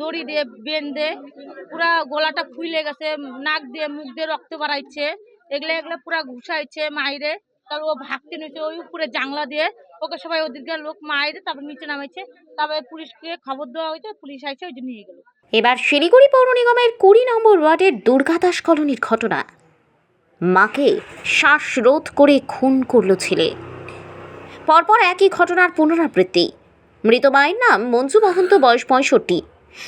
দড়ি দিয়ে বেঁধে পুরা গলাটা ফুলে গেছে, নাক দিয়ে মুখ দিয়ে রক্ত বাড়াইছে এগুলো এগুলো পুরা ঘুষাইছে মাইরে। তারপর ও ভাগতে নিয়েছে ওই উপরে জাংলা দিয়ে, ওকে সবাই ওদিকে লোক মাইরে তারপর নিচে নামাইছে। তারপরে পুলিশকে খবর দেওয়া হয়েছে, পুলিশ আইছে, ওই যে নিয়ে গেলো এবার শিলিগুড়ি পৌর নিগমের কুড়ি নম্বর ওয়ার্ডের দুর্গাদাস কলোনির ঘটনা। মাকে শ্বাসরোধ করে খুন করল ছেলে। পরপর একই ঘটনার পুনরাবৃত্তি। মৃত মায়ের নাম মঞ্জু মহন্ত বয়স পঁয়ষট্টি।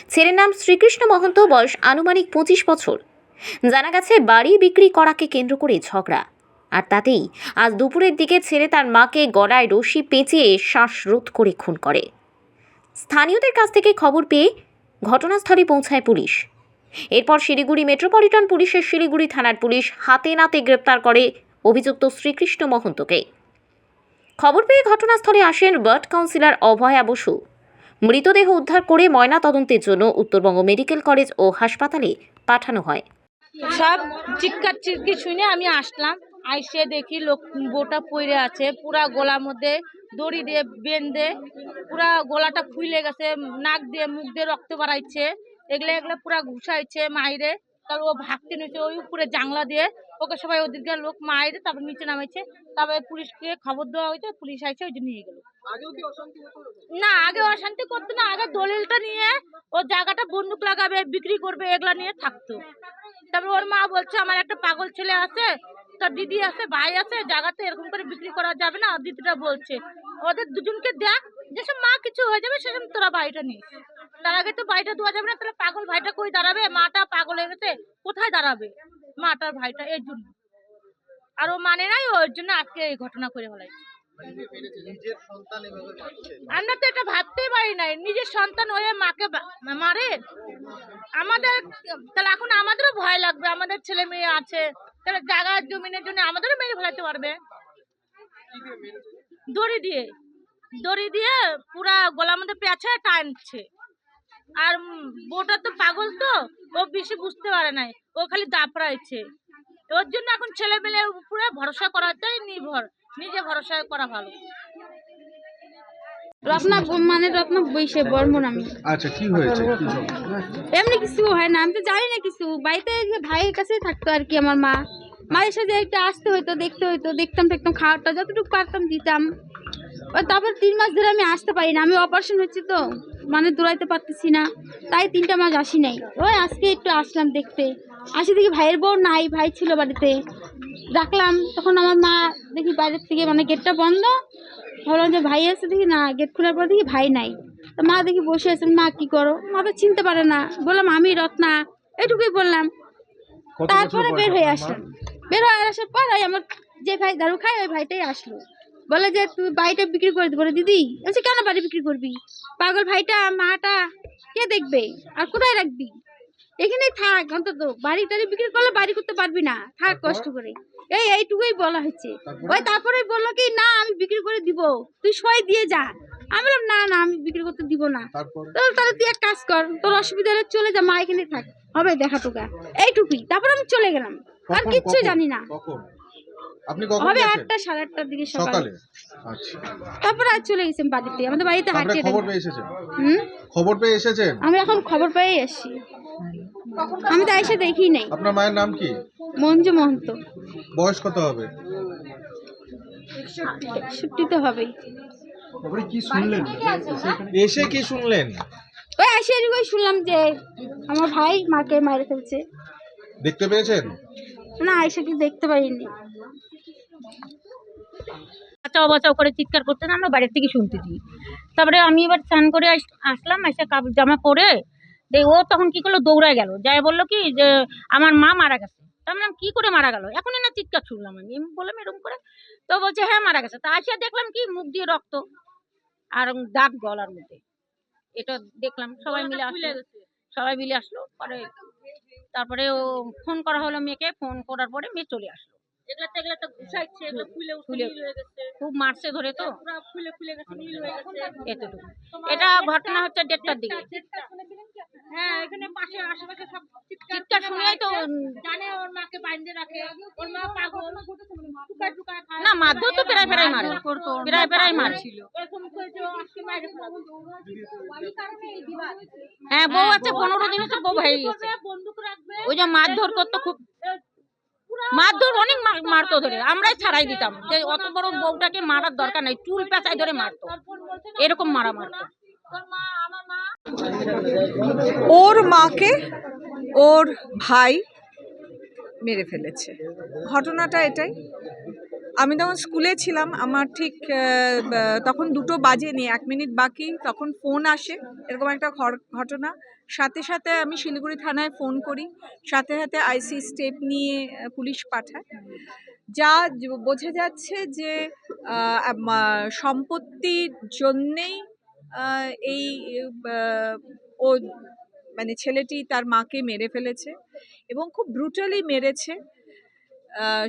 ছেলের নাম শ্রীকৃষ্ণ মহন্ত, বয়স আনুমানিক পঁচিশ বছর। জানা গেছে, বাড়ি বিক্রি করাকে কেন্দ্র করে ঝগড়া। আর তাতেই আজ দুপুরের দিকে ছেলে তার মাকে গলায় রশি পেঁচিয়ে শ্বাসরোধ করে খুন করে। স্থানীয়দের কাছ থেকে খবর পেয়ে ঘটনাস্থলে পৌঁছায় পুলিশ। এরপর শিলিগুড়ি মেট্রোপলিটন পুলিশের শিলিগুড়ি থানার পুলিশ হাতে নাতে গ্রেপ্তার করে অভিযুক্ত শ্রীকৃষ্ণ মহন্তকে। খবর পেয়ে ঘটনাস্থলে আসেন ওয়ার্ড কাউন্সিলর অভয়া বসু। মৃতদেহ উদ্ধার করে ময়না তদন্তের জন্য উত্তরবঙ্গ মেডিকেল কলেজ ও হাসপাতালে পাঠানো হয়। সব চিৎকার চিৎকি শুনে আমি আসলাম। আইসে দেখি লোক বউটা পড়ে আছে, পুরা গলার মধ্যে দড়ি দিয়ে বেঁধে, পুরা গলাটা ফুলে গেছে, নাক দিয়ে মুখ দিয়ে রক্ত বাড়াইছে, এগুলো এগুলো পুরা ঘুষাইছে মাইরে। তারপর ও ভাগতে নিয়েছে ওই উপরে জাংলা দিয়ে ওকে সবাই ওদিকে লোক মাইরে তারপর নিচে নামাইছে। তারপরে পুলিশকে খবর দেওয়া হয়েছে পুলিশ আইসে ওই নিয়ে গেলো। না আগে অশান্তি করতো না আগে দলিলটা নিয়ে ও জায়গাটা বন্দুক লাগাবে বিক্রি করবে এগুলা নিয়ে থাকতো। তারপর ওর মা বলছে আমার একটা পাগল ছেলে আছে তার দিদি আছে ভাই আছে জায়গাতে এরকম করে বিক্রি করা যাবে না। দিদিটা বলছে ওদের দুজনকে দেখ যেসব মা কিছু হয়ে যাবে সেসব তোরা বাড়িটা নিস। তার আগে তো বাড়িটা দেওয়া যাবে না তাহলে পাগল ভাইটা কই দাঁড়াবে? মাটা পাগল হয়ে গেছে কোথায় দাঁড়াবে? মাটার ভাইটা এর জন্য। আর ও মানে নাই ওর জন্য আজকে এই ঘটনা করে ফেলাই আমরা তো এটা ভাবতেই পারি নাই, নিজের সন্তান হয়ে মাকে মারে? আমাদের, তাহলে এখন আমাদেরও ভয় লাগবে, আমাদের ছেলে মেয়ে আছে, তাহলে জায়গা, জমিনের জন্য আমাদেরও মেরে ফেলাতে পারবে। দড়ি দিয়ে দড়ি দিয়ে পুরা গলার মধ্যে পেঁচে টানছে। আর বউটা তো পাগল তো। ও বেশি বুঝতে পারে নাই। ও খালি দাপড়াইছে। ওর জন্য এখন ছেলে মেয়ের উপরে ভরসা করাটাই নির্ভর। নিজে ভরসা করা ভালো। রত্না মানে রত্না বইসে বর্মন আমি। আচ্ছা কি হয়েছে? এমনি কিছু হয় না আমি তো জানি না কিছু। বাড়িতে ভাইয়ের কাছে থাকতো আর কি আমার মা। মায়ের সাথে একটু আসতে হতো দেখতে হতো দেখতাম দেখতাম খাওয়াটা যতটুকু পারতাম দিতাম। তারপর তিন মাস ধরে আমি আসতে পারি না আমি অপারেশন হচ্ছে তো মানে দৌড়াইতে পারতেছি না তাই তিনটা মাস আসি নাই। ওই আজকে একটু আসলাম দেখতে আসি দেখি ভাইয়ের বউ নাই ভাই ছিল বাড়িতে। ডাকলাম তখন আমার মা দেখি বাইরের থেকে মানে গেটটা বন্ধ ভাবলাম যে ভাই আছে দেখি না গেট খোলার পর দেখি ভাই নাই। তো মা দেখি বসে আছেন মা কি করো? মা তো চিনতে পারে না বললাম আমি রত্না। এটুকুই বললাম। তারপরে বের হয়ে? আসলাম। বের হয়ে আসার পর ওই আমার যে ভাই দারু খায় ওই ভাইটাই আসলো। বলে যে তুই বাড়িটা বিক্রি করে দিবো দিদি। বলছি কেন বাড়ি বিক্রি করবি? পাগল ভাইটা মাটা কে দেখবে? আর কোথায় রাখবি? এখানেই থাক অন্তত বাড়ি টাড়ি বিক্রি করলে বাড়ি করতে পারবি না। থাক কষ্ট করে। এই এইটুকুই বলা হচ্ছে ওই তারপরে বলল কি না আমি বিক্রি করে দিব। তুই সই দিয়ে যা। আমি বললাম না না আমি বিক্রি করতে দিব না। তাহলে তুই এক কাজ কর তোর অসুবিধা হলে চলে যা মা এখানে থাক। হবে দেখা টোকা এইটুকুই তারপর আমি চলে গেলাম। আর কিচ্ছু? জানি না। আপনি কখন হবে গেছেন? আটটা সাড়ে আটটার দিকে সকালে। সকালে? আচ্ছা। তারপর আর চলে গেছেন বাড়িতে। আমাদের বাড়িতে হাঁটিয়ে খবর পেয়ে এসেছেন? হুম? খবর পেয়ে এসেছেন? এখন খবর পেয়ে এসছি। আমি তো এসে দেখি নাই। আপনার মায়ের নাম কি? মঞ্জু মহন্ত। বয়স কত হবে? ছুটি তো হবেই। শুনলেন? এসে কি শুনলেন? ওই এসে শুনলাম যে আমার ভাই মাকে মারে ফেলছে। দেখতে পেয়েছেন? না এসে কি দেখতে পারিনি। বাঁচাও বাঁচাও করে চিৎকার করতে না আমরা বাড়ির থেকে শুনতেছি তারপরে আমি এবার স্নান করে আস- আসলাম এসে কাপড় জামা পরে দিয়ে ও তখন কি করল দৌড়ায় গেল। যাই বলল কি যে আমার মা মারা গেছে। বললাম, কি করে মারা গেল? এখনই না চিৎকার শুনলাম আমি। আমি বললাম এরকম করে? তো বলছে হ্যাঁ মারা গেছে। তা আসিয়া দেখলাম কি মুখ দিয়ে রক্ত আর দাগ গলার মধ্যে। এটা দেখলাম সবাই মিলে আসলো। সবাই মিলে আসলো পরে তারপরে ও ফোন করা হলো মেয়েকে ফোন করার পরে মেয়ে চলে আসলো। খুব মারছে ধরে তো। হয়ে এতটুকু। এটা ঘটনা হচ্ছে দেড়টার দিকে। হ্যাঁ চিৎকার শুনেই তো না তো প্রায় প্রায় মারে। প্রায় প্রায় মারছিল। হ্যাঁ বউ আছে পনেরো দিন হচ্ছে বউ হয়ে গেছে। ওই যে মারধর করতো খুব মারধর অনেক মার- মারতো ধরে, আমরাই ছাড়াই দিতাম। যে অত বড় বউটাকে মারার দরকার নাই, চুল পেঁচাই ধরে মারতো। এরকম মারা মারতো। ওর মাকে ওর ভাই মেরে ফেলেছে। ঘটনাটা এটাই। আমি তখন স্কুলে ছিলাম, আমার ঠিক তখন দুটো বাজেনি, এক মিনিট বাকি, তখন ফোন আসে, এরকম একটা ঘটনা। সাথে সাথে আমি শিলিগুড়ি থানায় ফোন করি, সাথে সাথে আইসি স্টেপ নিয়ে পুলিশ পাঠায়। যা বোঝা যাচ্ছে যে সম্পত্তির জন্যেই এই ও মানে ছেলেটি তার মাকে মেরে ফেলেছে এবং খুব ব্রুটালি মেরেছে।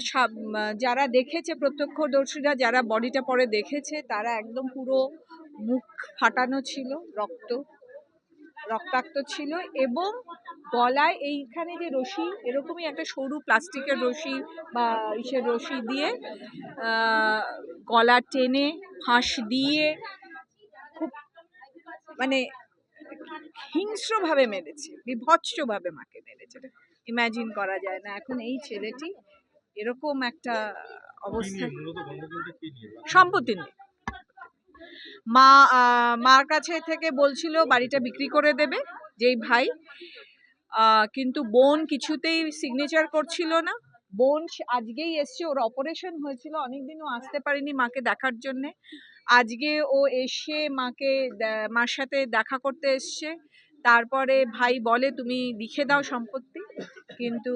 সাব- যারা দেখেছে, প্রত্যক্ষদর্শীরা যারা বডিটা পরে দেখেছে, তারা একদম পুরো মুখ ফাটানো ছিল, রক্ত, রক্তাক্ত ছিল এবং গলায় এইখানে যে রশি, এরকমই একটা সরু প্লাস্টিকের রশি বা ইসের রশি দিয়ে গলা টেনে, ফাঁস দিয়ে খুব মানে হিংস্রভাবে মেরেছে, বিভৎসভাবে মাকে মেরেছে। ইমাজিন করা যায় না, এখন এই ছেলেটি এরকম একটা অবস্থা সম্পত্তি নেই মা মার কাছে থেকে বলছিল বাড়িটা বিক্রি করে দেবে যেই ভাই। কিন্তু বোন কিছুতেই সিগনেচার করছিল না। বোন আজকেই এসছে ওর অপারেশন হয়েছিল অনেকদিন ও আসতে পারেনি মাকে দেখার জন্যে। আজকে ও এসে মাকে মার সাথে দেখা করতে এসছে। তারপরে ভাই বলে তুমি লিখে দাও সম্পত্তি। কিন্তু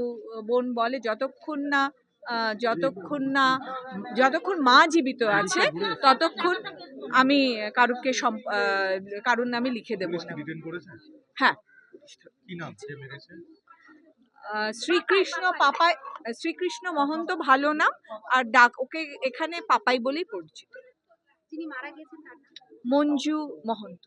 বোন বলে যতক্ষণ না যতক্ষণ না যতক্ষণ মা জীবিত আছে ততক্ষণ আমি কারুকে সম- কারুর নামে লিখে দেবো হ্যাঁ। কি নাম সে মেরেছে? আহ, শ্রীকৃষ্ণ পাপাই শ্রীকৃষ্ণ মহন্ত ভালো নাম আর ডাক ওকে এখানে পাপাই বলেই পরিচিত। মঞ্জু মহন্ত।